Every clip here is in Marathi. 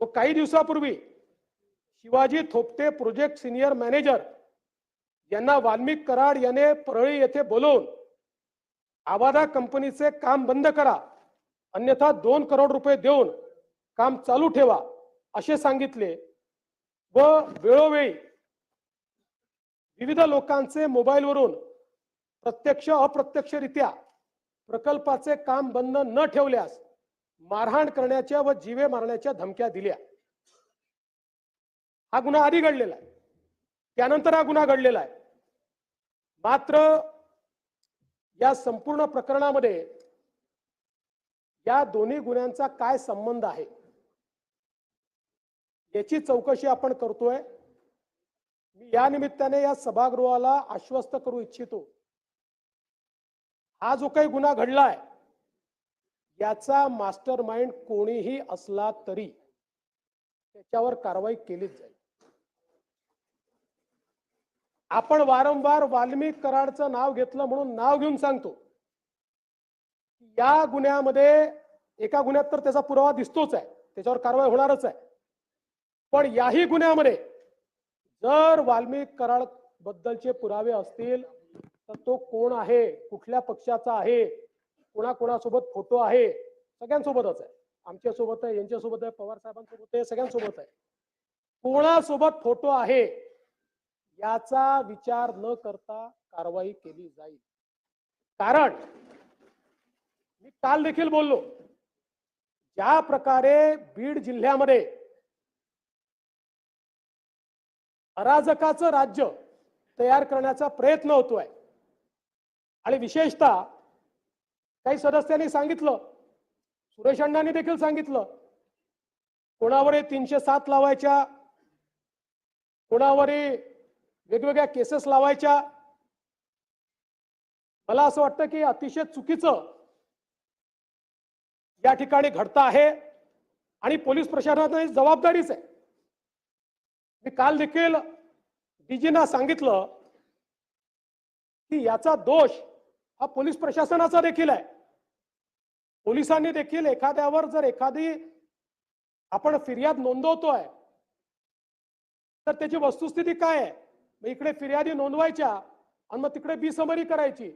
व काही दिवसापूर्वी Shivaji Thopte project senior manager यांना वाल्मिक कराड याने परळी येथे बोलवून आवादा कंपनीचे काम बंद करा अन्यथा दोन करोड रुपये देऊन काम चालू ठेवा असे सांगितले व वेळोवेळी विविध लोकांचे मोबाईलवरून प्रत्यक्ष अप्रत्यक्षरित्या प्रकल्पाचे काम बंद न ठेवल्यास मारहाण करण्याच्या व जीवे मारण्याच्या धमक्या दिल्या. हा गुन्हा आधी घडलेला आहे. त्यानंतर हा गुन्हा घडलेला आहे. मात्र या संपूर्ण प्रकरणामध्ये या दोन्ही गुन्ह्यांचा काय संबंध आहे? याची चौकशी आपण करतोय. मी या निमित्ताने या सभागृहाला आश्वस्त करू इच्छितो. हा जो काही गुन्हा घडलाय याचा मास्टर माइंड कोणीही असला तरी त्याच्यावर कारवाई केलीच जाईल. आपण वारंवार वाल्मिक कराडचं नाव घेतलं म्हणून नाव घेऊन सांगतो. या गुन्ह्यामध्ये एका गुन्ह्यात तर त्याचा पुरावा दिसतोच आहे. त्याच्यावर कारवाई होणारच आहे. पण याही गुन्ह्यामध्ये जर वाल्मिक कराड बद्दलचे पुरावे असतील तर तो कोण आहे? कुठल्या पक्षाचा आहे? कोणाकोणासोबत फोटो आहे? सगळ्यांसोबतच आहे. आमच्यासोबत आहे यांच्या सोबत आहे पवार साहेबांसोबत आहे सगळ्यांसोबत आहे. कोणासोबत फोटो आहे? याचा विचार न करता कारवाई केली जाईल. कारण मी काल देखील बोललो ज्या प्रकारे बीड जिल्ह्यामध्ये अराजकाचं राज्य तयार करण्याचा प्रयत्न होतोय आणि विशेषतः काही सदस्यांनी सांगितलं. सुरेश अण्णांनी देखील सांगितलं. कोणावरही तीनशे सात लावायच्या कोणावरही वेगवेगळ्या केसेस लावायच्या. मला असं वाटतं की अतिशय चुकीचं या ठिकाणी घडतं आहे आणि पोलीस प्रशासनाची जबाबदारीच आहे. मी काल देखील डीजीना सांगितलं की याचा दोष हा पोलीस प्रशासनाचा देखील आहे. पोलिसांनी देखील एखाद्यावर जर एखादी आपण फिर्याद नोंदवतोय तर त्याची वस्तुस्थिती काय आहे? मग इकडे फिर्यादी नोंदवायच्या आणि मग तिकडे बिसमरी करायची.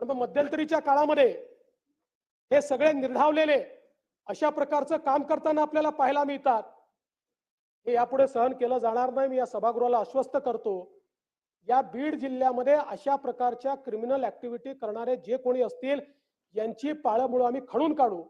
आणि मग मध्यंतरीच्या काळामध्ये हे सगळे निर्धावलेले अशा प्रकारचं काम करताना आपल्याला पाहायला मिळतात. हे यापुढे सहन केलं जाणार नाही. मी या सभागृहाला आश्वस्त करतो. या बीड जिल्ह्यामध्ये अशा प्रकारच्या क्रिमिनल ऍक्टिव्हिटी करणारे जे कोणी असतील यांची पाळंमुळं आम्ही खणून काढू.